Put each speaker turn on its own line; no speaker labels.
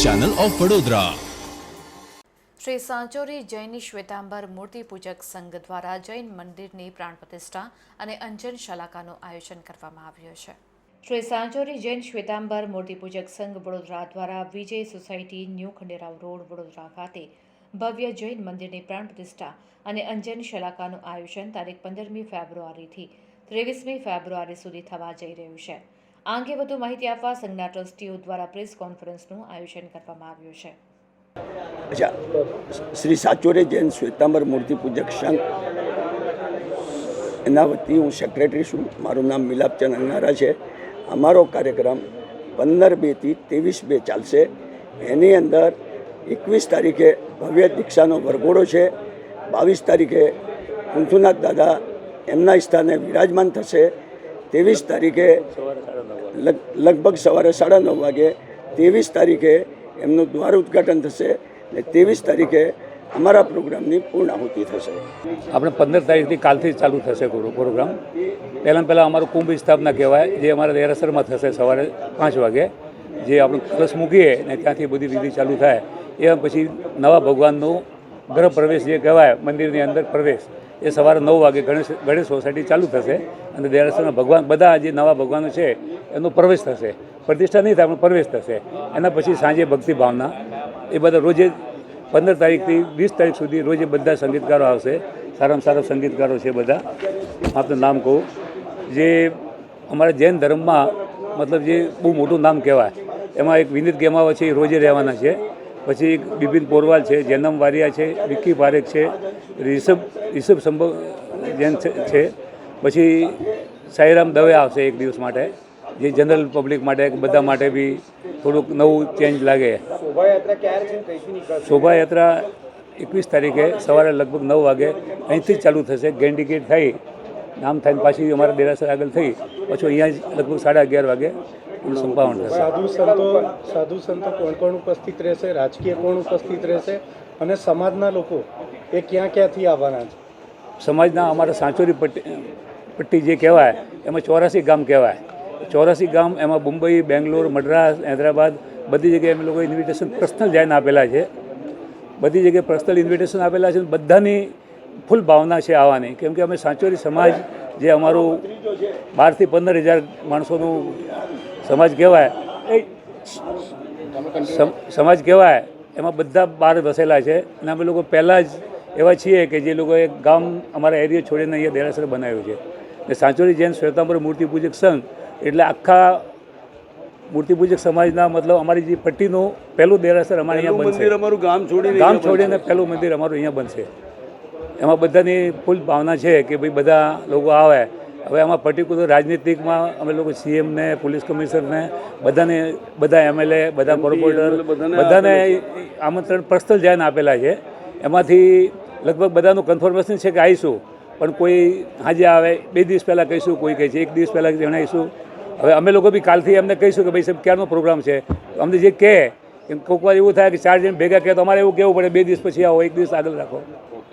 Channel of Vadodara
Shri Sanchori Jain Shwetambar મૂર્તિ પૂજક સંઘ દ્વારા જૈન મંદિરની પ્રાણ પ્રતિષ્ઠા અને અંજન શલાકાનું આયોજન કરવામાં આવ્યું છે. શ્રી સાંચોરી જૈન શ્વેતાંબર મૂર્તિ પૂજક સંઘ વડોદરા દ્વારા Vijay society new Khanderao road, Vadodara ખાતે ભવ્ય જૈન મંદિરની પ્રાણ પ્રતિષ્ઠા અને અંજન શલાકાનું આયોજન તારીખ પંદરમી ફેબ્રુઆરીથી ત્રેવીસમી ફેબ્રુઆરી સુધી થવા જઈ રહ્યું છે. આ અંગે વધુ માહિતી આપવા સંઘના ટ્રસ્ટીઓ દ્વારા પ્રેસ કોન્ફરન્સનું આયોજન કરવામાં આવ્યું છે.
અચ્છા, શ્રી સાચોરે જૈન શ્વેતાંબર મૂર્તિ પૂજક સંઘ, એના વતી હું સેક્રેટરી છું. મારું નામ મિલાપચંદ અંગારા છે. અમારો કાર્યક્રમ પંદર બેથી ત્રેવીસ બે ચાલશે. એની અંદર એકવીસ તારીખે ભવ્ય દીક્ષાનો વરઘોડો છે. બાવીસ તારીખે કુંથુનાથ દાદા એમના સ્થાને વિરાજમાન થશે. ત્રેવીસ તારીખે લગ- લગભગ સવારે સાડા નવ વાગે, ત્રેવીસ તારીખે એમનું દ્વાર ઉદ્ઘાટન થશે ને ત્રેવીસ તારીખે અમારા પ્રોગ્રામની પૂર્ણાહુતિ થશે.
આપણે પંદર તારીખથી કાલથી ચાલુ થશે પ્રોગ્રામ. પહેલાં પહેલાં અમારું કુંભ સ્થાપના કહેવાય, જે અમારા દેરાસરમાં થશે સવારે પાંચ વાગે. જે આપણે કલશ મૂકીએ ને ત્યાંથી બધી વિધિ ચાલુ થાય. એ પછી નવા ભગવાનનું ગૃહ પ્રવેશ જે કહેવાય, મંદિરની અંદર પ્રવેશ. એ સવારે નવ વાગે ગણેશ ગણેશ સોસાયટી ચાલુ થશે અને દેરાસરના ભગવાન બધા જે નવા ભગવાનો છે, એનો પ્રવેશ થશે. પ્રતિષ્ઠા નહીં થાય, પણ પ્રવેશ થશે. એના પછી સાંજે ભક્તિ ભાવના. એ બધા રોજે પંદર તારીખથી વીસ તારીખ સુધી રોજે બધા સંગીતકારો આવશે. સારામાં સારા સંગીતકારો છે બધા. આપનું નામ કહું. જે અમારા જૈન ધર્મમાં મતલબ જે બહુ મોટું નામ કહેવાય. એમાં એક વિનીત ગેમાવા છે, એ રોજે રહેવાના છે. પછી એક બિપિન પોરવાલ છે જેનમ વારિયા છે વિક્કી પારેખ છે રિષભ રિષભ સંભવ જૈન છે- પછી સાઈરામ દવે આવશે એક દિવસ માટે જે જનરલ પબ્લિક માટે બધા માટે બી થોડુંક નવું ચેન્જ લાગે. શોભાયાત્રા એકવીસ તારીખે સવારે લગભગ નવ વાગે અહીંથી જ ચાલુ થશે. ગેન્ડિકેટ થઈ નામ થઈને પાછી અમારા દેરાસર આગળ થઈ પછી અહીંયા જ લગભગ સાડા અગિયાર વાગે એનું સંભાવના થશે
સાધુ સંતો સાધુ સંતો કોણ કોણ ઉપસ્થિત રહેશે? રાજકીય કોણ ઉપસ્થિત રહેશે? અને સમાજના લોકો એ ક્યાં ક્યાંથી આવવાના છે?
સમાજના અમારા સાંચોરી પટ્ટી પટ્ટી જે કહેવાય એમાં ચોરાસી ગામ કહેવાય. ચોરાસી ગામ એમાં મુંબઈ બેંગ્લોર મદ્રાસ હૈદરાબાદ બધી જગ્યાએ અમે લોકો ઇન્વિટેશન પર્સનલ જઈને આપેલા છે. બધી જગ્યાએ પર્સનલ ઇન્વિટેશન આપેલા છે અને બધાની ફૂલ ભાવના છે આવવાની. કેમ કે અમે સાંચોરી સમાજ જે અમારું બારથી પંદર હજાર માણસોનું સમાજ કહેવાય. એ સમ- સમાજ કહેવાય. એમાં બધા બહાર વસેલા છે. અને અમે લોકો પહેલાં જ એવા છીએ કે જે લોકોએ ગામ અમારા એરિયા છોડીને અહીંયા દેરાસર બનાવ્યું છે. ને સાંચોરી જૈન શ્વેતાંબર મૂર્તિ પૂજક સંઘ એટલે આખા મૂર્તિ પૂજક સમાજના મતલબ અમારી જે પટ્ટીનું પહેલું દેરાસર અમારે અહીંયા બનશે.
અમારું ગામ છોડીને
ગામ છોડીને પહેલું મંદિર અમારું અહીંયા બનશે. એમાં બધાની ફૂલ ભાવના છે કે ભાઈ બધા લોકો આવે. હવે એમાં પર્ટિક્યુલર રાજનીતિકમાં અમે લોકો સીએમને પોલીસ કમિશનરને બધાને બધા એમએલએ બધા કોર્પોરેટર બધાને આમંત્રણ પર્સનલ જઈને આપેલા છે. એમાંથી લગભગ બધાનું કન્ફર્મેશન છે કે આવીશું. પણ કોઈ હાજે આવે બે દિવસ પહેલાં કહીશું કોઈ કહે છે એક દિવસ પહેલાં જણાવીશું. હવે અમે લોકો બી કાલથી એમને કહીશું કે ભાઈ સાહેબ ક્યારનો પ્રોગ્રામ છે? અમને જે કહે કે કોઈક વાર એવું થાય કે ચાર જણ ભેગા કહે તો અમારે એવું કહેવું પડે બે દિવસ પછી આવો એક દિવસ આગળ રાખો.